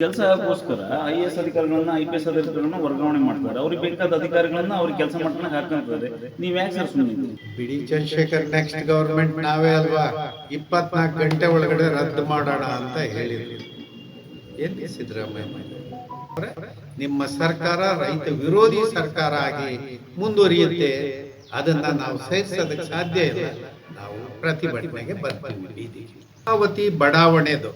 ಕೆಲಸ ಆಗೋಸ್ಕರ I S ಅಧಿಕಾರಿಗಳನ್ನ ಐ ಪಿ ಎಸ್ ಅಧಿಕಾರಿಗಳನ್ನ ವರ್ಗಾವಣೆ ಮಾಡ್ತಾರೆ. ಅವ್ರಿಗೆ ಬೇಕಾದ ಅಧಿಕಾರಿಗಳನ್ನ ಅವ್ರಿಗೆ ಕೆಲಸ ಮಾಡ್ತಾನೆ ಹಾಕಂತಾರೆ ನೀವ್ ಯಾಕೆ ಸರ್ ಸುಮ್ಮನೆ ಬಿಡಿ ಚಂದ್ರಶೇಖರ್ ನೆಕ್ಸ್ಟ್ ಗವರ್ಮೆಂಟ್ ನಾವೇ ಅಲ್ವಾ? ಇಪ್ಪತ್ನಾಲ್ಕು ಗಂಟೆ ಒಳಗಡೆ ರದ್ದು ಮಾಡೋಣ ಅಂತ ಹೇಳಿದ್ರು. ಎಲ್ಲಿ ಸಿದ್ದರಾಮಯ್ಯ? ನಿಮ್ಮ ಸರ್ಕಾರ, ರೈತ ವಿರೋಧಿ ಸರ್ಕಾರ ಆಗಿ ಮುಂದುವರಿಯುತ್ತೆ. ಅದನ್ನ ನಾವು ಸಹಿಸೋದಕ್ಕೆ ಸಾಧ್ಯ ಇಲ್ಲ. ನಾವು ಪ್ರತಿಭಟನೆಗೆ ಬರ್ತೀವಿ. ಬಡಾವಣೆದು.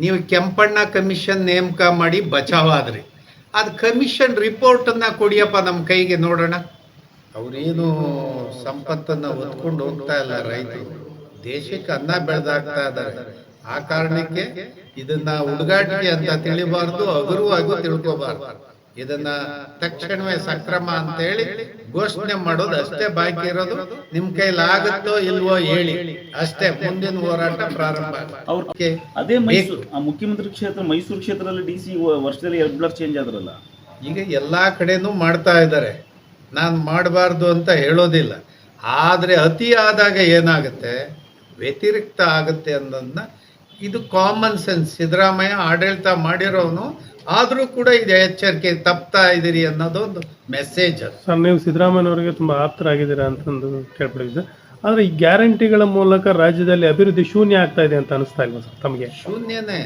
ನೀವು ಕೆಂಪಣ್ಣ ಕಮಿಷನ್ ನೇಮಕ ಮಾಡಿ ಬಚಾವಾದ್ರಿ. ಅದು ಕಮಿಷನ್ ರಿಪೋರ್ಟನ್ನು ಕೊಡಿಯಪ್ಪ ನಮ್ಮ ಕೈಗೆ ನೋಡೋಣ. ಅವರೇನು ಸಂಪತ್ತನ್ನ ಹೊತ್ಕೊಂಡು ಹೋಗ್ತಾ ಇಲ್ಲ ರೈತರು. ದೇಶಕ್ಕೆ ಅನ್ನ ಬೆಳೆದಾಗ್ತಾ ಇದ್ದಾರೆ. ಆ ಕಾರಣಕ್ಕೆ ಇದನ್ನ ಹುಡುಗಾಟಿಕೆ ಅಂತ ತಿಳಿಬಾರ್ದು ಹಗುರವಾಗೂ ತಿಳ್ಕೋಬಾರ್ದು. ಇದನ್ನ ತಕ್ಷಣವೇ ಸಕ್ರಮ ಅಂತ ಹೇಳಿ ಘೋಷಣೆ ಮಾಡೋದು ಅಷ್ಟೇ ಬಾಕಿ ಇರೋದು. ನಿಮ್ ಕೈಲಿ ಆಗುತ್ತೋ ಇಲ್ವೋ ಹೇಳಿ. ಅಷ್ಟೇ ಮುಂದಿನ ಹೋರಾಟ ಪ್ರಾರಂಭ ಅದೇ ಮೈಸೂರು ಆ ಮುಖ್ಯಮಂತ್ರಿ ಕ್ಷೇತ್ರ ಮೈಸೂರು ಕ್ಷೇತ್ರದಲ್ಲಿ ಡಿ ಸಿ ವರ್ಷದಲ್ಲಿ ಎರಡು ಬ್ಲಾಕ್ ಚೇಂಜ್ ಆದ್ರಲ್ಲ. ಈಗ ಎಲ್ಲಾ ಕಡೆನೂ ಮಾಡ್ತಾ ಇದ್ದಾರೆ. ನಾನು ಮಾಡಬಾರ್ದು ಅಂತ ಹೇಳೋದಿಲ್ಲ. ಆದರೆ ಅತಿ ಆದಾಗ ಏನಾಗುತ್ತೆ? ವ್ಯತಿರಿಕ್ತ ಆಗುತ್ತೆ ಅನ್ನೋದನ್ನ ಇದು ಕಾಮನ್ ಸೆನ್ಸ್ ಸಿದ್ದರಾಮಯ್ಯ ಆಡಳಿತ ಮಾಡಿರೋನು ಆದರೂ ಕೂಡ ಇದು ಎಚ್ಚರಿಕೆ ತಪ್ತಾ ಇದ್ದೀರಿ ಅನ್ನೋದು ಒಂದು ಮೆಸೇಜ್ ಸರ್ ನೀವು ಸಿದ್ದರಾಮಯ್ಯನವರಿಗೆ ತುಂಬಾ ಆಪ್ತರಾಗಿದ್ದೀರಾ ಅಂತಂದು ಕೇಳ್ಬಿಟ್ಟಿದ್ದೆ ಆದರೆ ಈ ಗ್ಯಾರಂಟಿಗಳ ಮೂಲಕ ರಾಜ್ಯದಲ್ಲಿ ಅಭಿವೃದ್ಧಿ ಶೂನ್ಯ ಆಗ್ತಾ ಇದೆ ಅಂತ ಅನಿಸ್ತಾ ಇಲ್ವಾ ಸರ್ ತಮಗೆ? ಶೂನ್ಯನೇ.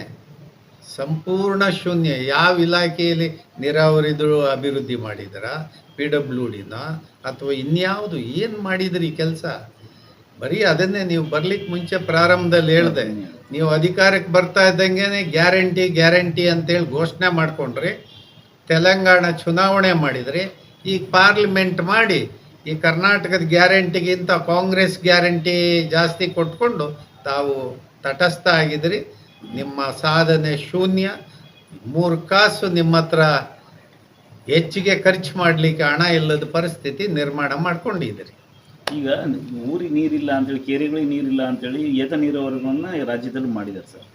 ಸಂಪೂರ್ಣ ಶೂನ್ಯ. ಯಾವ ಇಲಾಖೆಯಲ್ಲಿ ನೀರಾವರಿದು ಅಭಿವೃದ್ಧಿ ಮಾಡಿದ್ರ? ಪಿ ಡಬ್ಲ್ಯೂ ಡಿನ ಅಥವಾ ಇನ್ಯಾವುದು? ಏನು ಮಾಡಿದ್ರಿ ಕೆಲಸ? ಬರೀ ಅದನ್ನೇ ನೀವು ಬರ್ಲಿಕ್ಕೆ ಮುಂಚೆ ಪ್ರಾರಂಭದಲ್ಲಿ ಹೇಳ್ದೆ, ನೀವು ಅಧಿಕಾರಕ್ಕೆ ಬರ್ತಾ ಇದ್ದಂಗೆ ಗ್ಯಾರಂಟಿ ಗ್ಯಾರಂಟಿ ಅಂತೇಳಿ ಘೋಷಣೆ ಮಾಡ್ಕೊಂಡ್ರಿ, ತೆಲಂಗಾಣ ಚುನಾವಣೆ ಮಾಡಿದ್ರಿ ಈಗ ಪಾರ್ಲಿಮೆಂಟ್ ಮಾಡಿ ಈ ಕರ್ನಾಟಕದ ಗ್ಯಾರಂಟಿಗಿಂತ ಕಾಂಗ್ರೆಸ್ ಗ್ಯಾರಂಟಿ ಜಾಸ್ತಿ ಕೊಟ್ಕೊಂಡು ತಾವು ತಟಸ್ಥ ಆಗಿದ್ರಿ ನಿಮ್ಮ ಸಾಧನೆ ಶೂನ್ಯ, ಮೂರು ಕಾಸು ನಿಮ್ಮ ಹತ್ರ ಹೆಚ್ಚಿಗೆ ಖರ್ಚು ಮಾಡಲಿಕ್ಕೆ ಹಣ ಇಲ್ಲದ ಪರಿಸ್ಥಿತಿ ನಿರ್ಮಾಣ ಮಾಡ್ಕೊಂಡಿದ್ದೀರಿ ಈಗ ಊರಿಗೆ ನೀರಿಲ್ಲ ಅಂತೇಳಿ, ಕೆರೆಗಳಿಗೆ ನೀರಿಲ್ಲ ಅಂತೇಳಿ ಏತ ನೀರಾವರಿಗಳನ್ನ ರಾಜ್ಯದಲ್ಲಿ ಮಾಡಿದ್ದಾರೆ ಸರ್.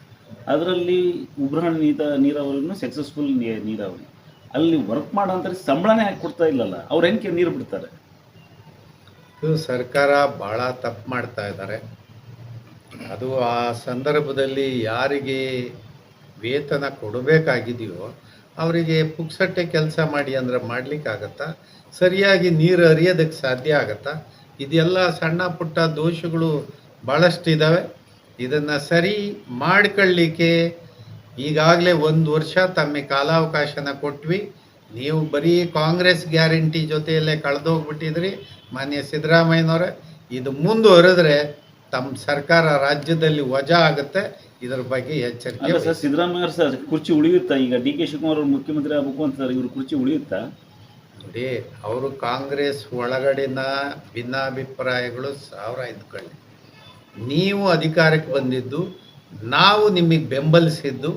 ಅದರಲ್ಲಿ ಉಬ್ರಹಣ ನೀತ ನೀರಾವರಿನೂ ಸಕ್ಸಸ್ಫುಲ್ ನೀರಾವರಿ. ಅಲ್ಲಿ ವರ್ಕ್ ಮಾಡೋಂಥ ಸಂಬಳನೇ ಹಾಕಿ ಕೊಡ್ತಾ ಇಲ್ಲಲ್ಲ, ಅವ್ರು ಹೆಂಗೆ ನೀರು ಬಿಡ್ತಾರೆ? ಸರ್ಕಾರ ಭಾಳ ತಪ್ಪು ಮಾಡ್ತಾ ಇದ್ದಾರೆ. ಅದು ಆ ಸಂದರ್ಭದಲ್ಲಿ ಯಾರಿಗೆ ವೇತನ ಕೊಡಬೇಕಾಗಿದೆಯೋ ಅವರಿಗೆ ಪುಕ್ಸಟ್ಟೆ ಕೆಲಸ ಮಾಡಿ ಅಂದರೆ ಮಾಡಲಿಕ್ಕಾಗತ್ತಾ? ಸರಿಯಾಗಿ ನೀರು ಹರಿಯೋದಕ್ಕೆ ಸಾಧ್ಯ ಆಗತ್ತಾ? ಇದೆಲ್ಲ ಸಣ್ಣ ಪುಟ್ಟ ದೋಷಗಳು ಭಾಳಷ್ಟಿದ್ದಾವೆ ಇದನ್ನು ಸರಿ ಮಾಡ್ಕೊಳ್ಳಿಕ್ಕೆ ಈಗಾಗಲೇ ಒಂದು ವರ್ಷ ತಮ್ಮ ಕಾಲಾವಕಾಶನ ಕೊಟ್ವಿ. ನೀವು ಬರೀ ಕಾಂಗ್ರೆಸ್ ಗ್ಯಾರಂಟಿ ಜೊತೆಯಲ್ಲೇ ಕಳೆದೋಗ್ಬಿಟ್ಟಿದ್ರಿ ಮಾನ್ಯ ಸಿದ್ದರಾಮಯ್ಯನವರೇ. ಇದು ಮುಂದುವರೆದ್ರೆ ತಮ್ಮ ಸರ್ಕಾರ ರಾಜ್ಯದಲ್ಲಿ ವಜಾ ಆಗುತ್ತೆ. ಇದರ ಬಗ್ಗೆ ಎಚ್ಚರಿಕೆ ಸಿದ್ದರಾಮಯ್ಯ ಸರ್, ಕುರ್ಚಿ ಉಳಿಯುತ್ತಾ? ಈಗ ಡಿ ಕೆ ಶಿವಕುಮಾರ್ ಅವರು ಮುಖ್ಯಮಂತ್ರಿ ಆಗಬೇಕು ಅಂತಾರೆ ಇವರು ಕುರ್ಚಿ ಉಳಿಯುತ್ತಾ? ನೋಡಿ, ಅವರು ಕಾಂಗ್ರೆಸ್ ಒಳಗಡಿನ ಭಿನ್ನಾಭಿಪ್ರಾಯಗಳು ಸಾವಿರ ಇದ್ಕೊಳ್ಳಿ. ನೀವು ಅಧಿಕಾರಕ್ಕೆ ಬಂದಿದ್ದು, ನಾವು ನಿಮಗೆ ಬೆಂಬಲಿಸಿದ್ದು,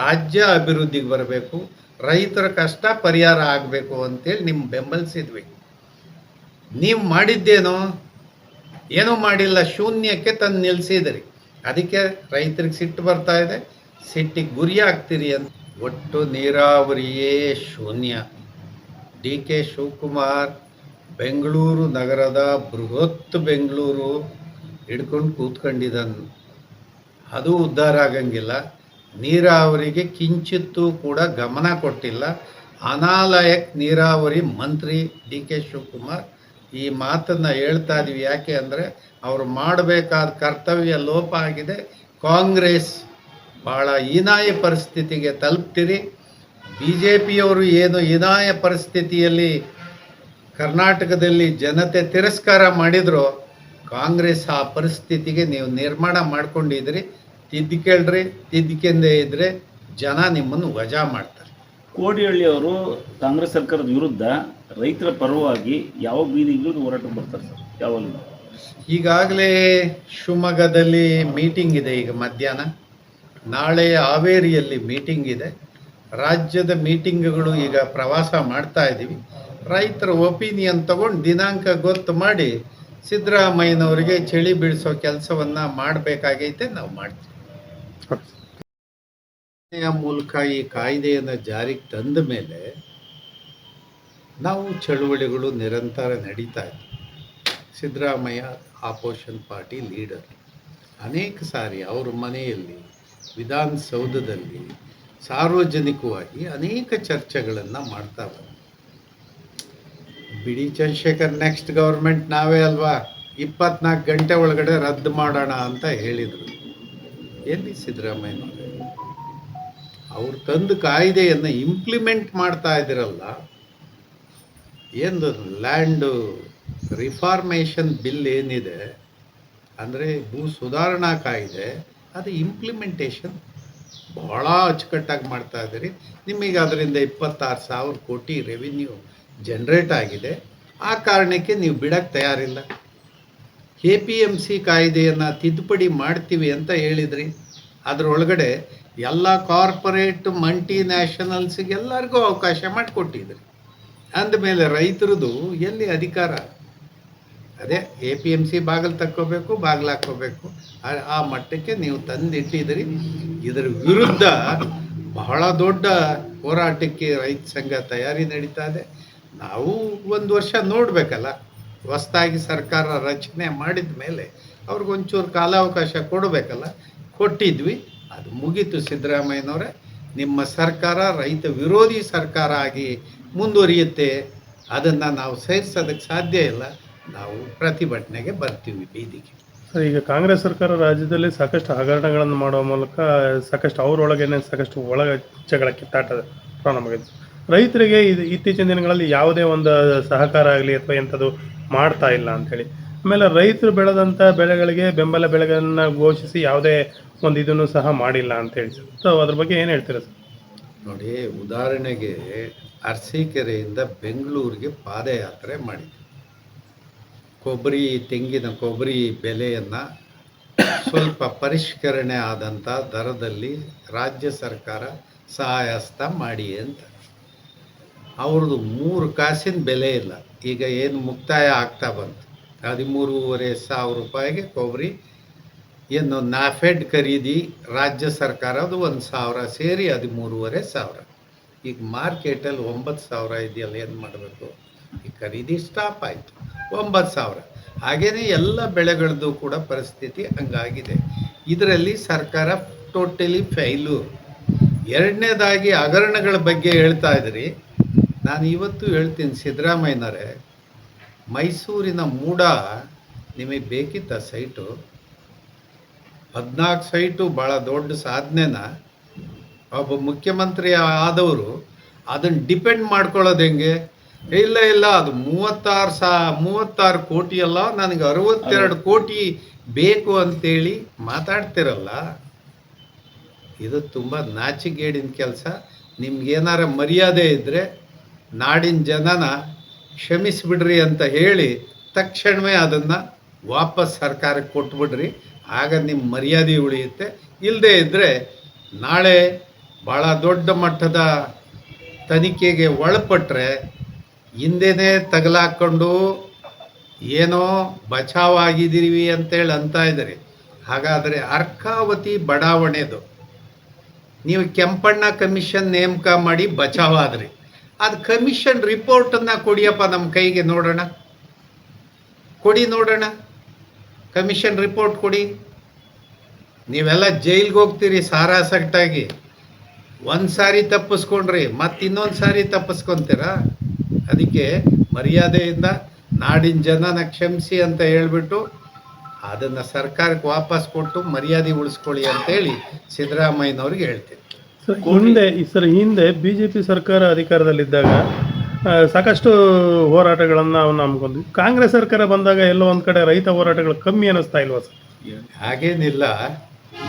ರಾಜ್ಯ ಅಭಿವೃದ್ಧಿಗೆ ಬರಬೇಕು, ರೈತರ ಕಷ್ಟ ಪರಿಹಾರ ಆಗಬೇಕು ಅಂತೇಳಿ ನಿಮ್ಮ ಬೆಂಬಲಿಸಿದ್ವಿ. ನೀವು ಮಾಡಿದ್ದೇನೋ, ಏನೂ ಮಾಡಿಲ್ಲ, ಶೂನ್ಯಕ್ಕೆ ತಂದು ನಿಲ್ಲಿಸಿದ್ರಿ ಅದಕ್ಕೆ ರೈತರಿಗೆ ಸಿಟ್ಟು ಬರ್ತಾ ಇದೆ, ಸಿಟ್ಟಿಗೆ ಗುರಿ ಆಗ್ತೀರಿ ಅಂತ. ಒಟ್ಟು ನೀರಾವರಿಯೇ ಶೂನ್ಯ. ಡಿ ಕೆ ಶಿವಕುಮಾರ್ ಬೆಂಗಳೂರು ನಗರದ ಬೃಹತ್ ಬೆಂಗಳೂರು ಹಿಡ್ಕೊಂಡು ಕೂತ್ಕೊಂಡಿದ್ದಾನೆ ಅದು ಉದ್ಧಾರ ಆಗಂಗಿಲ್ಲ. ನೀರಾವರಿಗೆ ಕಿಂಚಿತ್ತೂ ಕೂಡ ಗಮನ ಕೊಟ್ಟಿಲ್ಲ. ಅನಾಲಯಕ್ ನೀರಾವರಿ ಮಂತ್ರಿ ಡಿ ಕೆ ಶಿವಕುಮಾರ್ ಈ ಮಾತನ್ನು ಹೇಳ್ತಾ ಇದ್ದೀವಿ ಯಾಕೆ ಅಂದರೆ ಅವರು ಮಾಡಬೇಕಾದ ಕರ್ತವ್ಯ ಲೋಪ ಆಗಿದೆ. ಕಾಂಗ್ರೆಸ್ ಭಾಳ ಹೀನಾಯ ಪರಿಸ್ಥಿತಿಗೆ ತಲುಪ್ತೀರಿ. ಬಿ ಜೆ ಪಿಯವರು ಏನು ಹೀನಾಯ ಪರಿಸ್ಥಿತಿಯಲ್ಲಿ ಕರ್ನಾಟಕದಲ್ಲಿ ಜನತೆ ತಿರಸ್ಕಾರ ಮಾಡಿದ್ರು ಕಾಂಗ್ರೆಸ್ ಆ ಪರಿಸ್ಥಿತಿಗೆ ನೀವು ನಿರ್ಮಾಣ ಮಾಡ್ಕೊಂಡಿದ್ರಿ ತಿದ್ದಿಕೇಳ್ರಿ ತಿದ್ದಿಕೆಂದೇ ಇದ್ರೆ ಜನ ನಿಮ್ಮನ್ನು ವಜಾ ಮಾಡ್ತಾರೆ. ಕೋಡಿಹಳ್ಳಿ ಅವರು ಕಾಂಗ್ರೆಸ್ ಸರ್ಕಾರದ ವಿರುದ್ಧ ರೈತರ ಪರವಾಗಿ ಯಾವ ಬೀದಿಗಳು ಹೋರಾಟಕ್ಕೆ ಬರ್ತಾರೆ ಸರ್? ಯಾವಾಗಲೂ. ಈಗಾಗಲೇ ಶಿವಮೊಗ್ಗದಲ್ಲಿ ಮೀಟಿಂಗ್ ಇದೆ ಈಗ ಮಧ್ಯಾಹ್ನ. ನಾಳೆ ಹಾವೇರಿಯಲ್ಲಿ ಮೀಟಿಂಗ್ ಇದೆ. ರಾಜ್ಯದ ಮೀಟಿಂಗ್ಗಳು ಈಗ ಪ್ರವಾಸ ಮಾಡ್ತಾ ಇದ್ದೀವಿ. ರೈತರ ಒಪಿನಿಯನ್ ತಗೊಂಡು ದಿನಾಂಕ ಗೊತ್ತು ಮಾಡಿ ಸಿದ್ದರಾಮಯ್ಯನವರಿಗೆ ಚಳಿ ಬೀಳಿಸೋ ಕೆಲಸವನ್ನ ಮಾಡಬೇಕಾಗೈತೆ ನಾವು ಮಾಡ್ತೀವಿ. ಮೂಲಕ ಈ ಕಾಯ್ದೆಯನ್ನು ಜಾರಿಗೆ ತಂದ ಮೇಲೆ ನಾವು ಚಳುವಳಿಗಳು ನಿರಂತರ ನಡೀತಾ ಇದ್ವಿ. ಸಿದ್ದರಾಮಯ್ಯ ಆಪೋಷನ್ ಪಾರ್ಟಿ ಲೀಡರ್ ಅನೇಕ ಸಾರಿ ಅವ್ರ ಮನೆಯಲ್ಲಿ ವಿಧಾನಸೌಧದಲ್ಲಿ ಸಾರ್ವಜನಿಕವಾಗಿ ಅನೇಕ ಚರ್ಚೆಗಳನ್ನು ಮಾಡ್ತಾ ಬಂದ ಬಿಡಿ ಚಂದ್ರಶೇಖರ್ ನೆಕ್ಸ್ಟ್ ಗೌರ್ಮೆಂಟ್ ನಾವೇ ಅಲ್ವಾ? ಇಪ್ಪತ್ನಾಲ್ಕು ಗಂಟೆ ಒಳಗಡೆ ರದ್ದು ಮಾಡೋಣ ಅಂತ ಹೇಳಿದರು. ಎಲ್ಲಿ ಸಿದ್ದರಾಮಯ್ಯ ಅವ್ರು? ತಂದು ಕಾಯ್ದೆಯನ್ನು ಇಂಪ್ಲಿಮೆಂಟ್ ಮಾಡ್ತಾ ಇದ್ದೀರಲ್ಲ ಏನು ಲ್ಯಾಂಡ್ ರಿಫಾರ್ಮೇಷನ್ ಬಿಲ್ ಏನಿದೆ, ಅಂದರೆ ಭೂ ಸುಧಾರಣಾ ಕಾಯ್ದೆ, ಅದು ಇಂಪ್ಲಿಮೆಂಟೇಷನ್ ಬಹಳ ಅಚ್ಚುಕಟ್ಟಾಗಿ ಮಾಡ್ತಾ ಇದ್ದೀರಿ. ನಿಮಗೆ ಅದರಿಂದ ಇಪ್ಪತ್ತಾರು ಸಾವಿರ ಕೋಟಿ ರೆವಿನ್ಯೂ ಜನ್ರೇಟ್ ಆಗಿದೆ. ಆ ಕಾರಣಕ್ಕೆ ನೀವು ಬಿಡಕ್ಕೆ ತಯಾರಿಲ್ಲ. ಎ ಪಿ ಎಂ ಸಿ ಕಾಯ್ದೆಯನ್ನು ತಿದ್ದುಪಡಿ ಮಾಡ್ತೀವಿ ಅಂತ ಹೇಳಿದ್ರಿ. ಅದರೊಳಗಡೆ ಎಲ್ಲ ಕಾರ್ಪೊರೇಟ್ ಮಲ್ಟಿ ನ್ಯಾಷನಲ್ಸಿಗೆ ಎಲ್ಲರಿಗೂ ಅವಕಾಶ ಮಾಡಿಕೊಟ್ಟಿದ್ರಿ. ಅಂದಮೇಲೆ ರೈತರದು ಎಲ್ಲಿ ಅಧಿಕಾರ? ಅದೇ ಎ ಪಿ ಎಂ ಸಿ ಬಾಗಿಲು ತಕ್ಕೋಬೇಕು, ಬಾಗಿಲು ಹಾಕ್ಕೋಬೇಕು. ಆ- ಮಟ್ಟಕ್ಕೆ ನೀವು ತಂದಿಟ್ಟಿದ್ದೀರಿ. ಇದರ ವಿರುದ್ಧ ಬಹಳ ದೊಡ್ಡ ಹೋರಾಟಕ್ಕೆ ರೈತ ಸಂಘ ತಯಾರಿ ನಡೀತಾ ಇದೆ. ನಾವು ಒಂದು ವರ್ಷ ನೋಡಬೇಕಲ್ಲ, ಹೊಸ್ದಾಗಿ ಸರ್ಕಾರ ರಚನೆ ಮಾಡಿದ ಮೇಲೆ ಅವ್ರಿಗೊಂಚೂರು ಕಾಲಾವಕಾಶ ಕೊಡಬೇಕಲ್ಲ. ಕೊಟ್ಟಿದ್ವಿ, ಅದು ಮುಗೀತು ಸಿದ್ದರಾಮಯ್ಯನವರೇ. ನಿಮ್ಮ ಸರ್ಕಾರ, ರೈತ ವಿರೋಧಿ ಸರ್ಕಾರ ಆಗಿ ಮುಂದುವರಿಯುತ್ತೆ, ಅದನ್ನು ನಾವು ಸೇರಿಸೋದಕ್ಕೆ ಸಾಧ್ಯ ಇಲ್ಲ. ನಾವು ಪ್ರತಿಭಟನೆಗೆ ಬರ್ತೀವಿ ಬೀದಿಗೆ. ಸರ್, ಈಗ ಕಾಂಗ್ರೆಸ್ ಸರ್ಕಾರ ರಾಜ್ಯದಲ್ಲಿ ಸಾಕಷ್ಟು ಹಗರಣಗಳನ್ನು ಮಾಡುವ ಮೂಲಕ ಸಾಕಷ್ಟು ಅವರೊಳಗೇನೆ ಸಾಕಷ್ಟು ಒಳಗ ಜಗಳ ಕಿತ್ತಾಟ ಪ್ರಾರಂಭವಾಗಿದೆ ರೈತರಿಗೆ ಇದು ಇತ್ತೀಚಿನ ದಿನಗಳಲ್ಲಿ ಯಾವುದೇ ಒಂದು ಸಹಕಾರ ಆಗಲಿ ಅಥವಾ ಎಂಥದ್ದು ಮಾಡ್ತಾ ಇಲ್ಲ ಅಂಥೇಳಿ ಆಮೇಲೆ ರೈತರು ಬೆಳೆದಂಥ ಬೆಳೆಗಳಿಗೆ ಬೆಂಬಲ ಬೆಳೆಗಳನ್ನು ಘೋಷಿಸಿ ಯಾವುದೇ ಒಂದು ಇದನ್ನು ಸಹ ಮಾಡಿಲ್ಲ ಅಂತೇಳಿ ಸರ್. ಸೊ ಅದ್ರ ಬಗ್ಗೆ ಏನು ಹೇಳ್ತೀರಾ ಸರ್? ನೋಡಿ, ಉದಾಹರಣೆಗೆ ಅರಸೀಕೆರೆಯಿಂದ ಬೆಂಗಳೂರಿಗೆ ಪಾದಯಾತ್ರೆ ಮಾಡಿದ್ವಿ ಕೊಬ್ಬರಿ ತೆಂಗಿನ ಕೊಬ್ಬರಿ ಬೆಲೆಯನ್ನು ಸ್ವಲ್ಪ ಪರಿಷ್ಕರಣೆ ಆದಂಥ ದರದಲ್ಲಿ ರಾಜ್ಯ ಸರ್ಕಾರ ಸಹಾಯಸ್ತ ಮಾಡಿ ಅಂತ. ಅವ್ರದ್ದು ಮೂರು ಕಾಸಿನ ಬೆಲೆ ಇಲ್ಲ. ಈಗ ಏನು ಮುಕ್ತಾಯ ಆಗ್ತಾ ಬಂತು. ಹದಿಮೂರುವರೆ ಸಾವಿರ ರೂಪಾಯಿಗೆ ಕೊಬ್ಬರಿ ಏನು ನಾಫೆಡ್ ಖರೀದಿ ರಾಜ್ಯ ಸರ್ಕಾರ ಅದು ಒಂದು ಸಾವಿರ, ಸೇರಿ ಹದಿಮೂರುವರೆ ಸಾವಿರ. ಈಗ ಮಾರ್ಕೆಟಲ್ಲಿ ಒಂಬತ್ತು ಸಾವಿರ ಇದೆಯಲ್ಲ, ಏನು ಮಾಡಬೇಕು? ಈ ಖರೀದಿ ಸ್ಟಾಪ್ ಆಯಿತು. ಒಂಬತ್ತು ಸಾವಿರ. ಹಾಗೆಯೇ ಎಲ್ಲ ಬೆಳೆಗಳದ್ದು ಕೂಡ ಪರಿಸ್ಥಿತಿ ಹಂಗಾಗಿದೆ. ಇದರಲ್ಲಿ ಸರ್ಕಾರ ಟೋಟಲಿ ಫೈಲು. ಎರಡನೇದಾಗಿ ಹಗರಣಗಳ ಬಗ್ಗೆ ಹೇಳ್ತಾ ಇದ್ರಿ. ನಾನು ಇವತ್ತು ಹೇಳ್ತೀನಿ ಸಿದ್ದರಾಮಯ್ಯನವರೇ, ಮೈಸೂರಿನ ಮೂಡ ನಿಮಗೆ ಬೇಕಿತ್ತ ಸೈಟು? ಹದಿನಾಲ್ಕು ಸೈಟು ಭಾಳ ದೊಡ್ಡ ಸಾಧನೆನ? ಒಬ್ಬ ಮುಖ್ಯಮಂತ್ರಿ ಆದವರು ಅದನ್ನು ಡಿಪೆಂಡ್ ಮಾಡ್ಕೊಳ್ಳೋದು ಹೆಂಗೆ? ಇಲ್ಲ ಇಲ್ಲ ಅದು ಮೂವತ್ತಾರು ಸಾ ಮೂವತ್ತಾರು ಕೋಟಿ ಅಲ್ಲ ನನಗೆ ಅರವತ್ತೆರಡು ಕೋಟಿ ಬೇಕು ಅಂತೇಳಿ ಮಾತಾಡ್ತಿರಲ್ಲ ಇದು ತುಂಬ ನಾಚಿಗೇಡಿನ ಕೆಲಸ. ನಿಮ್ಗೇನಾರ ಮರ್ಯಾದೆ ಇದ್ದರೆ ನಾಡಿನ ಜನನ ಕ್ಷಮಿಸಿಬಿಡ್ರಿ ಅಂತ ಹೇಳಿ ತಕ್ಷಣವೇ ಅದನ್ನು ವಾಪಸ್ ಸರ್ಕಾರಕ್ಕೆ ಕೊಟ್ಬಿಡ್ರಿ. ಆಗ ನಿಮ್ಮ ಮರ್ಯಾದೆ ಉಳಿಯುತ್ತೆ. ಇಲ್ಲದೆ ಇದ್ದರೆ ನಾಳೆ ಭಾಳ ದೊಡ್ಡ ಮಟ್ಟದ ತನಿಖೆಗೆ ಒಳಪಟ್ಟರೆ ಹಿಂದೆನೇ ತಗಲಾಕೊಂಡು ಏನೋ ಬಚಾವಾಗಿದ್ದೀವಿ ಅಂತೇಳಿ ಅಂತ ಇದ್ದಾರೆ. ಹಾಗಾದರೆ ಅರ್ಕಾವತಿ ಬಡಾವಣೆದು. ನೀವು ಕೆಂಪಣ್ಣ ಕಮಿಷನ್ ನೇಮಕ ಮಾಡಿ ಬಚಾವಾದ್ರಿ. ಅದು ಕಮಿಷನ್ ರಿಪೋರ್ಟನ್ನು ಕೊಡಿಯಪ್ಪ ನಮ್ಮ ಕೈಗೆ ನೋಡೋಣ. ಕೊಡಿ ನೋಡೋಣ. ಕಮಿಷನ್ ರಿಪೋರ್ಟ್ ಕೊಡಿ. ನೀವೆಲ್ಲ ಜೈಲ್ಗೆ ಹೋಗ್ತೀರಿ ಸಾರಾಸಟ್ಟಾಗಿ ಒಂದು ಸಾರಿ ತಪ್ಪಿಸ್ಕೊಂಡ್ರಿ ಮತ್ತೆ ಇನ್ನೊಂದು ಸಾರಿ ತಪ್ಪಿಸ್ಕೊಂತೀರಾ? ಅದಕ್ಕೆ ಮರ್ಯಾದೆಯಿಂದ ನಾಡಿನ ಜನನ ಕ್ಷಮಿಸಿ ಅಂತ ಹೇಳ್ಬಿಟ್ಟು ಅದನ್ನು ಸರ್ಕಾರಕ್ಕೆ ವಾಪಸ್ ಕೊಟ್ಟು ಮರ್ಯಾದೆ ಉಳಿಸ್ಕೊಳ್ಳಿ ಅಂತೇಳಿ ಸಿದ್ದರಾಮಯ್ಯನವ್ರಿಗೆ ಹೇಳ್ತೀನಿ. ಸರ್ ಹಿಂದೆ ಸರ್ ಹಿಂದೆ ಬಿ ಜೆ ಪಿ ಸರ್ಕಾರ ಅಧಿಕಾರದಲ್ಲಿದ್ದಾಗ ಸಾಕಷ್ಟು ಹೋರಾಟಗಳನ್ನು ನಾವು ನಮ್ಗೊಂದು ಕಾಂಗ್ರೆಸ್ ಸರ್ಕಾರ ಬಂದಾಗ ಎಲ್ಲೋ ಒಂದು ಕಡೆ ರೈತ ಹೋರಾಟಗಳು ಕಮ್ಮಿ ಅನ್ನಿಸ್ತಾ ಇಲ್ವಾ ಸರ್? ಹಾಗೇನಿಲ್ಲ.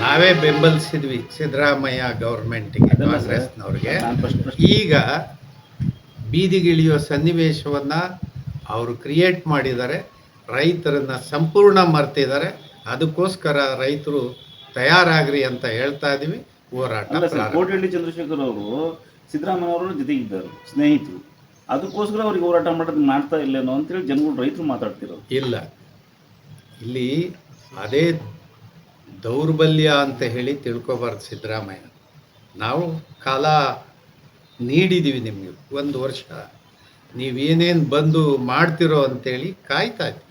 ನಾವೇ ಬೆಂಬಲಿಸಿದ್ವಿ ಸಿದ್ದರಾಮಯ್ಯ ಗೌರ್ಮೆಂಟಿಗೆ ಕಾಂಗ್ರೆಸ್ನವ್ರಿಗೆ. ಈಗ ಬೀದಿಗಿಳಿಯೋ ಸನ್ನಿವೇಶವನ್ನು ಅವರು ಕ್ರಿಯೇಟ್ ಮಾಡಿದ್ದಾರೆ. ರೈತರನ್ನು ಸಂಪೂರ್ಣ ಮರ್ತಿದ್ದಾರೆ. ಅದಕ್ಕೋಸ್ಕರ ರೈತರು ತಯಾರಾಗ್ರಿ ಅಂತ ಹೇಳ್ತಾ ಇದೀವಿ. ಹೋರಾಟ ಕೋಟಹಳ್ಳಿ ಚಂದ್ರಶೇಖರ್ ಅವರು ಸಿದ್ದರಾಮಯ್ಯ ಅವರು ಜೊತೆಗಿದ್ದರು ಸ್ನೇಹಿತರು. ಅದಕ್ಕೋಸ್ಕರ ಅವ್ರಿಗೆ ಹೋರಾಟ ಮಾಡೋದು ಮಾಡ್ತಾ ಇಲ್ಲೇನೋ ಅಂತೇಳಿ ಜನಗಳು ರೈತರು ಮಾತಾಡ್ತಿರೋ ಇಲ್ಲ. ಇಲ್ಲಿ ಅದೇ ದೌರ್ಬಲ್ಯ ಅಂತ ಹೇಳಿ ತಿಳ್ಕೊಬಾರ್ದು ಸಿದ್ದರಾಮಯ್ಯ. ನಾವು ಕಾಲ ನೀಡಿದ್ದೀವಿ ನಿಮಗೆ. ಒಂದು ವರ್ಷ. ನೀವೇನೇನು ಬಂದು ಮಾಡ್ತಿರೋ ಅಂತೇಳಿ ಕಾಯ್ತಾ ಇದ್ವಿ.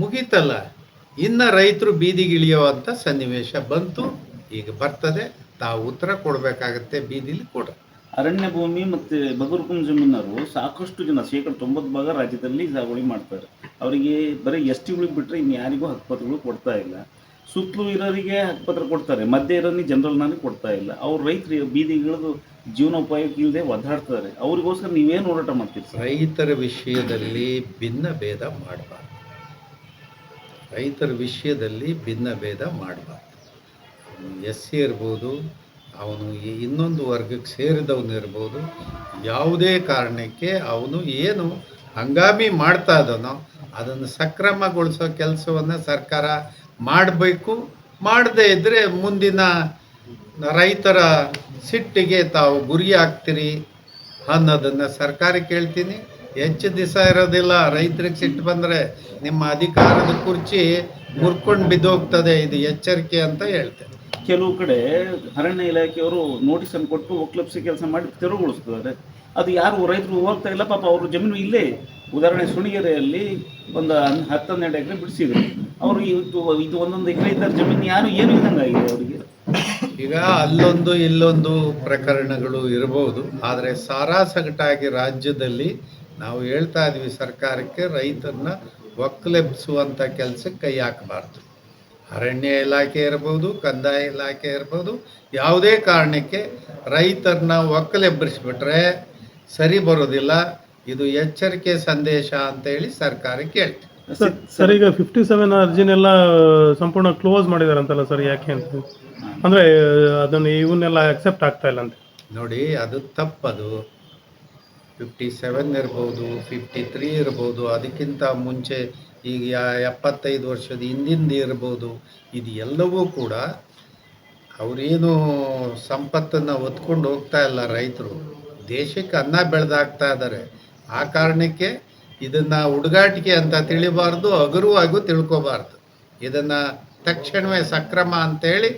ಮುಗೀತಲ್ಲ. ಇನ್ನು ರೈತರು ಬೀದಿಗಿಳಿಯೋ ಅಂತ ಸನ್ನಿವೇಶ ಬಂತು. ಈಗ ಬರ್ತದೆ. ತಾವು ಉತ್ತರ ಕೊಡಬೇಕಾಗತ್ತೆ ಬೀದಿಲಿ ಕೊಡ. ಅರಣ್ಯ ಭೂಮಿ ಮತ್ತು ಬಗರ್ಕುಂ ಜಮೀನರು ಸಾಕಷ್ಟು ಜನ, ಶೇಕಡ ತೊಂಬತ್ತು ಭಾಗ ರಾಜ್ಯದಲ್ಲಿ ಸಾಗುವಳಿ ಮಾಡ್ತಾರೆ. ಅವರಿಗೆ ಬರೀ ಎಸ್ ಟಿಗಳಿಗೆ ಬಿಟ್ಟರೆ ಇನ್ನು ಯಾರಿಗೂ ಹಕ್ಕುಪತ್ರಗಳು ಕೊಡ್ತಾ ಇಲ್ಲ. ಸುತ್ತಲೂ ಇರೋರಿಗೆ ಹಕ್ಕುಪತ್ರ ಕೊಡ್ತಾರೆ. ಮಧ್ಯೆ ಇರೋರಿಗೆ ಜನರಲ್ನಾಗೆ ಕೊಡ್ತಾ ಇಲ್ಲ. ಅವ್ರು ರೈತರು ಬೀದಿಗಿಳಿದು ಜೀವನೋಪಾಯಕ್ಕೆ ಇಲ್ಲದೆ ಒದ್ದಾಡ್ತಾರೆ. ಅವ್ರಿಗೋಸ್ಕರ ನೀವೇನು ಹೋರಾಟ ಮಾಡ್ತೀರಿ ರೈತರ ವಿಷಯದಲ್ಲಿ ಭಿನ್ನ ಭೇದ ಮಾಡಬಾರ್ದು. ರೈತರ ವಿಷಯದಲ್ಲಿ ಭಿನ್ನ ಭೇದ ಮಾಡಬಾರ್ದು. ಎಸ್ ಸಿ ಇರ್ಬೋದು, ಅವನು ಇನ್ನೊಂದು ವರ್ಗಕ್ಕೆ ಸೇರಿದವನು ಇರ್ಬೋದು, ಯಾವುದೇ ಕಾರಣಕ್ಕೆ ಅವನು ಏನು ಹಂಗಾಮಿ ಮಾಡ್ತಾ ಇದ್ದಾನೋ ಅದನ್ನು ಸಕ್ರಮಗೊಳಿಸೋ ಕೆಲಸವನ್ನು ಸರ್ಕಾರ ಮಾಡಬೇಕು. ಮಾಡದೇ ಇದ್ದರೆ ಮುಂದಿನ ರೈತರ ಸಿಟ್ಟಿಗೆ ತಾವು ಗುರಿ ಆಗ್ತೀರಿ ಅನ್ನೋದನ್ನು ಸರ್ಕಾರ ಕೇಳ್ತೀನಿ. ಹೆಚ್ಚು ದಿವಸ ಇರೋದಿಲ್ಲ. ರೈತರಿಗೆ ಸಿಟ್ಟು ಬಂದರೆ ನಿಮ್ಮ ಅಧಿಕಾರದ ಕುರ್ಚಿ ಮುರ್ಕೊಂಡು ಬಿದ್ದೋಗ್ತದೆ. ಇದು ಎಚ್ಚರಿಕೆ ಅಂತ ಹೇಳ್ತೇನೆ. ಕೆಲವು ಕಡೆ ಅರಣ್ಯ ಇಲಾಖೆಯವರು ನೋಟಿಸನ್ನು ಕೊಟ್ಟು ಒಕ್ಲಪ್ಸಿ ಕೆಲಸ ಮಾಡಿ ತೆರವುಗೊಳಿಸ್ತಿದ್ದಾರೆ. ಅದು ಯಾರು ರೈತರು ಹೋಗ್ತಾ ಇಲ್ಲ. ಪಾಪ ಅವರು ಜಮೀನು ಇಲ್ಲೇ. ಉದಾಹರಣೆ, ಸುಣಿಗೆರೆಯಲ್ಲಿ ಒಂದು ಹತ್ತೊಂದೆರಡು ಎಕರೆ ಬಿಡಿಸಿದ್ರು. ಅವರು ಇದು ಇದು ಒಂದೊಂದು ಎಕರೆ ಇದ್ದಾರೆ ಜಮೀನು ಯಾರು ಏನು ಇದ್ದಂಗೆ ಆಗಿದೆ ಅವರಿಗೆ? ಈಗ ಅಲ್ಲೊಂದು ಇಲ್ಲೊಂದು ಪ್ರಕರಣಗಳು ಇರಬಹುದು. ಆದರೆ ಸಾರಾಸಗಟಾಗಿ ರಾಜ್ಯದಲ್ಲಿ ನಾವು ಹೇಳ್ತಾ ಇದ್ವಿ ಸರ್ಕಾರಕ್ಕೆ ರೈತರನ್ನ ಒಕ್ಕಲೆಬ್ಸುವಂಥ ಕೆಲಸಕ್ಕೆ ಕೈ ಹಾಕಬಾರ್ದು. ಅರಣ್ಯ ಇಲಾಖೆ ಇರ್ಬೋದು ಕಂದಾಯ ಇಲಾಖೆ ಇರ್ಬೋದು ಯಾವುದೇ ಕಾರಣಕ್ಕೆ ರೈತರನ್ನ ಒಕ್ಕಲೆಬ್ಬರಿಸ್ಬಿಟ್ರೆ ಸರಿ ಬರೋದಿಲ್ಲ. ಇದು ಎಚ್ಚರಿಕೆ ಸಂದೇಶ ಅಂತ ಹೇಳಿ ಸರ್ಕಾರಕ್ಕೆ ಹೇಳ್ತೀವಿ ಸರ್ ಸರ್ ಈಗ ಫಿಫ್ಟಿ ಸೆವೆನ್ ಅರ್ಜಿನೆಲ್ಲ ಸಂಪೂರ್ಣ ಕ್ಲೋಸ್ ಮಾಡಿದಾರಂತಲ್ಲ ಸರ್ ಯಾಕೆ ಅಂತ? ಅಂದ್ರೆ ಅದನ್ನು ಇವನ್ನೆಲ್ಲ ಅಕ್ಸೆಪ್ಟ್ ಆಗ್ತಾ ಇಲ್ಲ ಅಂತ. ನೋಡಿ ಅದು ತಪ್ಪದು. ಫಿಫ್ಟಿ ಸೆವೆನ್ ಇರ್ಬೋದು ಫಿಫ್ಟಿ ತ್ರೀ ಇರ್ಬೋದು ಅದಕ್ಕಿಂತ ಮುಂಚೆ ಈಗ ಎಪ್ಪತ್ತೈದು ವರ್ಷದ ಹಿಂದಿಂದ ಇರ್ಬೋದು ಇದು ಎಲ್ಲವೂ ಕೂಡ ಅವರೇನು ಸಂಪತ್ತನ್ನು ಹೊತ್ಕೊಂಡು ಹೋಗ್ತಾ ಇಲ್ಲ ರೈತರು. ದೇಶಕ್ಕೆ ಅನ್ನ ಬೆಳೆದಾಗ್ತಾ ಇದ್ದಾರೆ ಆ ಕಾರಣಕ್ಕೆ ಇದನ್ನು ಹುಡುಗಾಟಿಕೆ ಅಂತ ತಿಳಿಬಾರ್ದು ಹಗುರವಾಗೂ ತಿಳ್ಕೋಬಾರ್ದು. ಇದನ್ನ ತಕ್ಷಣವೇ ಸಕ್ರಮ ಅಂತೇಳಿ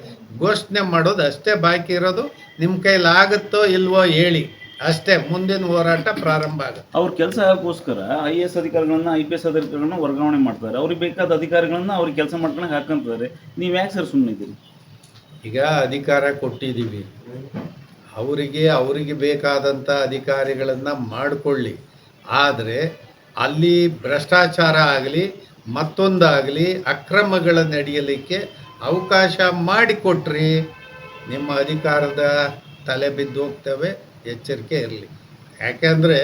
ಘೋಷಣೆ ಮಾಡೋದು ಅಷ್ಟೇ ಬಾಕಿ ಇರೋದು. ನಿಮ್ಮ ಕೈಲಿ ಆಗುತ್ತೋ ಇಲ್ವೋ ಹೇಳಿ. ಅಷ್ಟೇ ಮುಂದಿನ ಹೋರಾಟ ಪ್ರಾರಂಭ ಆಗುತ್ತೆ. ಅವ್ರ ಕೆಲಸ ಆಗೋಸ್ಕರ ಐ ಎ ಎಸ್ ಅಧಿಕಾರಿಗಳನ್ನ ಐ ಪಿ ಎಸ್ ಅಧಿಕಾರಿಗಳನ್ನ ವರ್ಗಾವಣೆ ಮಾಡ್ತಾರೆ. ಅವ್ರಿಗೆ ಬೇಕಾದ ಅಧಿಕಾರಿಗಳನ್ನ ಅವ್ರಿಗೆ ಕೆಲಸ ಮಾಡ್ಕೊಳಕ್ಕೆ ಹಾಕಂತಾರೆ. ನೀವು ಯಾಕೆ ಸರ್ ಸುಮ್ಮನೆ ಇದ್ದೀರಿ ಈಗ ಅಧಿಕಾರ ಕೊಟ್ಟಿದ್ದೀವಿ ಅವರಿಗೆ ಅವರಿಗೆ ಬೇಕಾದಂಥ ಅಧಿಕಾರಿಗಳನ್ನು ಮಾಡಿಕೊಳ್ಳಿ. ಆದರೆ ಅಲ್ಲಿ ಭ್ರಷ್ಟಾಚಾರ ಆಗಲಿ, ಮತ್ತೊಂದಾಗಲಿ ಅಕ್ರಮಗಳ ನಡೆಯಲಿಕ್ಕೆ ಅವಕಾಶ ಮಾಡಿಕೊಟ್ರಿ. ನಿಮ್ಮ ಅಧಿಕಾರದ ತಲೆ ಬಿದ್ದು ಹೋಗ್ತವೆ ಎಚ್ಚರಿಕೆ ಇರಲಿ. ಯಾಕೆಂದರೆ